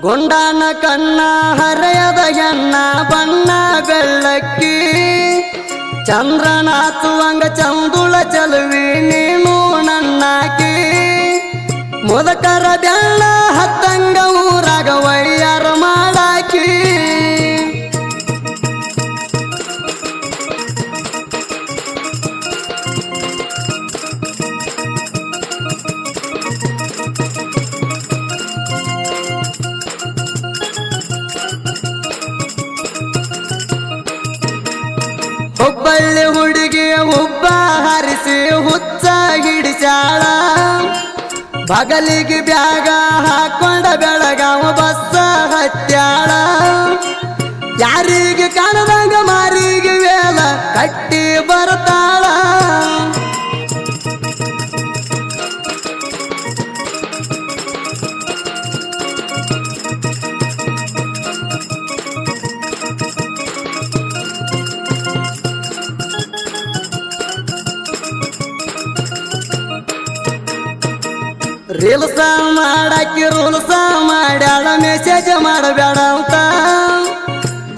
ಗುಂಡನ ಕಣ್ಣ, ಹರೆಯದ ಎಣ್ಣ ಬಣ್ಣ ಬೆಳ್ಳಕ್ಕಿ. ಚಂದ್ರನಾಥುವಂಗ ಚಂದುಳ ಚಲುವಿ, ನೀನು ನನ್ನಾಕಿ. ಮುದಕರ ಬೆಳ್ಳ ಹತ್ತಂಗ ಊರಾಗ ವೈಯಾರ ಬಗಲಿಗೆ ಬ್ಯಾಗ ಹಾಕೊಂಡ ಬೆಳಗಾವ ಬಸ್ಸ ಹತ್ಯಾಳ. ಯಾರಿಗೆ ಕಾಣದಂಗ ಮಾರಿಗೆ ರೀಲ್ಸ ಮಾಡಾಕಿ ರೂಲ್ಸ ಮಾಡ್ಯಾಳ ಮೆಸೇಜ್ ಮಾಡಬೇಡ ಅಂತ.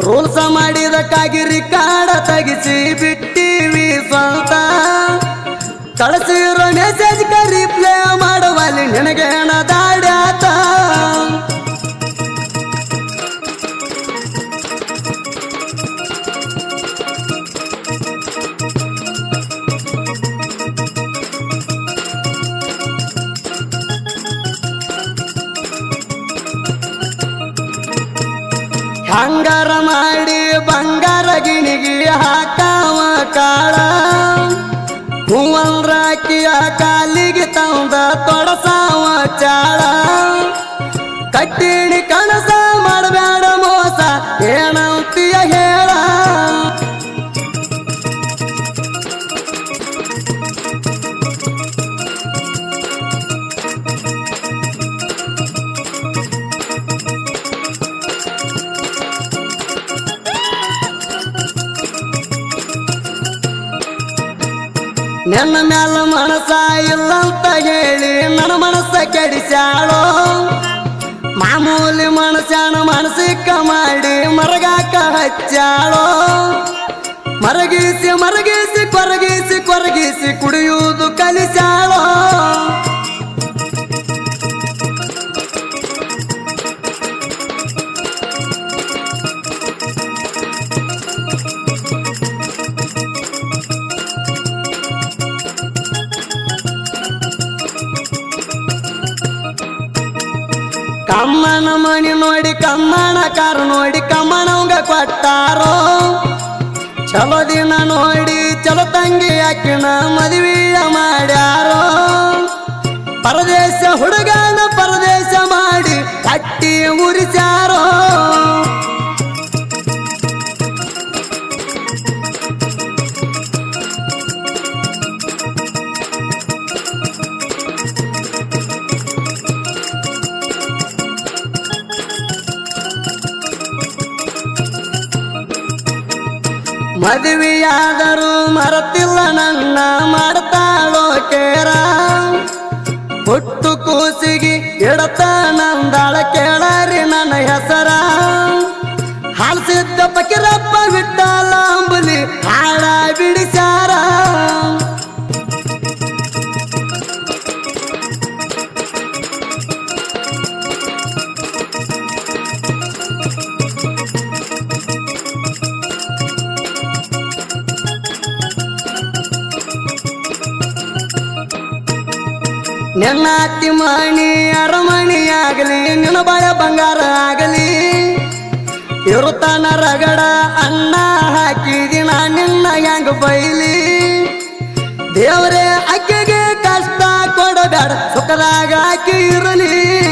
ರೂಲ್ಸ ಮಾಡಿದಕ್ಕಾಗಿ ರಿಕಾರ್ಡ ತೆಗಿಸಿ ಬಿಟ್ಟಿವಿ ಸ್ವಂತ. ಕಳಿಸಿರೋ ಮೆಸೇಜ್ ರಿಪ್ಲೈ ಮಾಡುವಲ್ಲಿ ನಿನಗೇನ ಹಂಗಾರ ಮಾಡಿ ಬಂಗಾರ ಗಿಣಿಗಿ ಹಾಕಾವ ಕಾಳ. ಹೂವಲ್ರಾಕಿಯ ಕಾಲಿಗೆ ತಂದ ತೊಡಸಾವ ಚಾಳ. ಕಟ್ಟಿಣಿ ಕನಸ ಮಾಡಬೇಡ ಮೋಸ ಏನಂತೀಯ ಹೇಳ. ನನ್ನ ಮ್ಯಾಲ ಮನಸ ಇಲ್ಲಂತ ಹೇಳಿ ನನ್ನ ಮನಸ್ಸ ಕೆಡಿಸ್ಯಾಳೋ? ಮಾಮೂಲಿ ಮನಸ್ಸನ ಮನಸ್ಸಿಕ್ಕ ಮಾಡಿ ಮರಗಾಕ ಹಚ್ಚಾಳೋ ಮರಗಿಸಿ ಮರಗಿಸಿ, ಕೊರಗಿಸಿ ಕೊರಗಿಸಿ ಕುಡಿಯುವುದು ಕಲಿಸ್ಯಾಳೋ? ಕಮ್ಮನ ಮಣಿ ನೋಡಿ, ಕಮ್ಮನ ಕಾರು ನೋಡಿ, ಕಮ್ಮನವಂಗ ಕೊಟ್ಟಾರೋ? ಚಲೋ ದಿನ ನೋಡಿ, ಚಲೋ ತಂಗಿ ಅಕ್ಕಿನ ಮದುವೆಯ ಮಾಡ್ಯಾರೋ? ಪರದೇಶ ಹುಡುಗನ ಪರದೇಶ ಮಾಡಿ, ಕಟ್ಟಿ ಉರಿಸ್ಯಾರೋ? ಮದುವೆಯಾದರೂ ಮರತಿಲ್ಲ ನನ್ನ ನಿನ್ನ ಅತ್ತಿ ಮಣಿ, ಅರಮಣಿ ಆಗಲಿ ನಿನ್ನ ಬಾಯ ಬಂಗಾರ ಆಗಲಿ. ಇರುತ್ತಾನ ರಗಡ ಅನ್ನ ಹಾಕಿದಿನ ನಿನ್ನ ಹೆಂಗ ಬೈಲಿ. ದೇವರೇ, ಅಕ್ಕಿಗೆ ಕಷ್ಟ ಕೊಡಬೇಡ, ಸುಖದಾಗ ಅಕ್ಕಿ ಇರಲಿ.